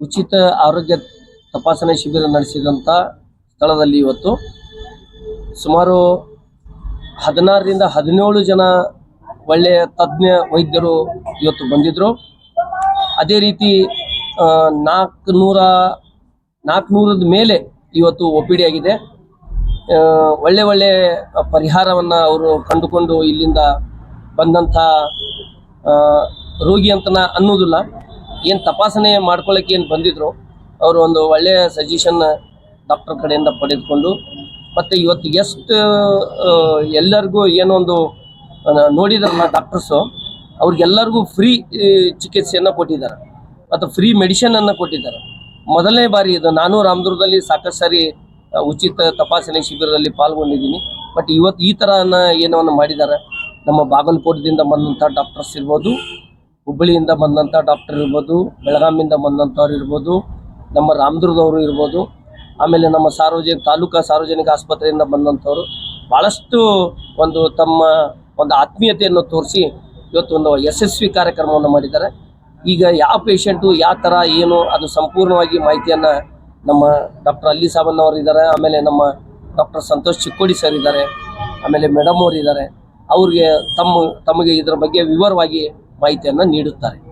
ಉಚಿತ ಆರೋಗ್ಯ ತಪಾಸಣೆ ಶಿಬಿರ ನಡೆಸಿದಂಥ ಸ್ಥಳದಲ್ಲಿ ಇವತ್ತು ಸುಮಾರು ಹದಿನಾರರಿಂದ ಹದಿನೇಳು ಜನ ಒಳ್ಳೆಯ ತಜ್ಞ ವೈದ್ಯರು ಇವತ್ತು ಬಂದಿದ್ದರು ಅದೇ ರೀತಿ ನಾಲ್ಕುನೂರ, ನಾಲ್ಕುನೂರದ ಮೇಲೆ ಇವತ್ತು ಒ ಪಿ ಡಿ ಆಗಿದೆ. ಒಳ್ಳೆ ಒಳ್ಳೆ ಪರಿಹಾರವನ್ನು ಅವರು ಕಂಡುಕೊಂಡು ಇಲ್ಲಿಂದ ಬಂದಂಥ ರೋಗಿ ಅಂತ ಅನ್ನೋದಿಲ್ಲ. ಏನು ತಪಾಸಣೆ ಮಾಡ್ಕೊಳ್ಳೋಕೆ ಏನು ಬಂದಿದ್ರು ಅವರು ಒಂದು ಒಳ್ಳೆಯ ಸಜೆಷನ್ ಡಾಕ್ಟರ್ ಕಡೆಯಿಂದ ಪಡೆದುಕೊಂಡು ಮತ್ತು ಇವತ್ತು ಎಷ್ಟು ಎಲ್ಲರಿಗೂ ಏನೋ ಒಂದು ಆ, ನೋಡಿದಾರಲ್ಲ ಡಾಕ್ಟರ್ಸು ಅವ್ರಿಗೆಲ್ಲರಿಗೂ ಫ್ರೀ ಚಿಕಿತ್ಸೆಯನ್ನು ಕೊಟ್ಟಿದ್ದಾರೆ. ಮತ್ತು ಫ್ರೀ ಮೆಡಿಷನನ್ನು ಕೊಟ್ಟಿದ್ದಾರೆ. ಮೊದಲನೇ ಬಾರಿ ಇದು. ನಾನು ರಾಮದುರ್ಗದಲ್ಲಿ ಸಾಕಷ್ಟು ಸಾರಿ ಉಚಿತ ತಪಾಸಣೆ ಶಿಬಿರದಲ್ಲಿ ಪಾಲ್ಗೊಂಡಿದ್ದೀನಿ. ಬಟ್ ಇವತ್ತು ಈ ಥರನ ಏನೋ ಮಾಡಿದ್ದಾರೆ. ನಮ್ಮ ಬಾಗಲಕೋಟದಿಂದ ಬಂದಂಥ ಡಾಕ್ಟರ್ಸ್ ಇರ್ಬೋದು ಹುಬ್ಬಳ್ಳಿಯಿಂದ ಬಂದಂಥ ಡಾಕ್ಟರ್ ಇರ್ಬೋದು ಬೆಳಗಾಮಿಂದ ಬಂದಂಥವ್ರು ಇರ್ಬೋದು, ನಮ್ಮ ರಾಮದುರ್ಗದವರು ಇರ್ಬೋದು, ಆಮೇಲೆ ನಮ್ಮ ಸಾರ್ವಜನಿಕ, ತಾಲೂಕಾ ಸಾರ್ವಜನಿಕ ಆಸ್ಪತ್ರೆಯಿಂದ ಬಂದಂಥವ್ರು ಭಾಳಷ್ಟು ಒಂದು ತಮ್ಮ ಒಂದು ಆತ್ಮೀಯತೆಯನ್ನು ತೋರಿಸಿ ಇವತ್ತು ಒಂದು ಯಶಸ್ವಿ ಕಾರ್ಯಕ್ರಮವನ್ನು ಮಾಡಿದ್ದಾರೆ. ಈಗ ಯಾವ ಪೇಷಂಟು ಯಾವ ಥರ ಏನು, ಅದು ಸಂಪೂರ್ಣವಾಗಿ ಮಾಹಿತಿಯನ್ನು ನಮ್ಮ ಡಾಕ್ಟರ್ ಅಲ್ಲಿ ಸಾಬನ್ನವರು ಇದ್ದಾರೆ, ಆಮೇಲೆ ನಮ್ಮ ಡಾಕ್ಟರ್ ಸಂತೋಷ್ ಚಿಕ್ಕೋಡಿ ಸರ್ ಇದ್ದಾರೆ, ಆಮೇಲೆ ಮೇಡಮ್ ಅವರು ಇದ್ದಾರೆ. ಅವ್ರಿಗೆ ತಮ್ಮ, ತಮಗೆ ಇದರ ಬಗ್ಗೆ ವಿವರವಾಗಿ ಮಾಹಿತಿಯನ್ನು ನೀಡುತ್ತಾರೆ.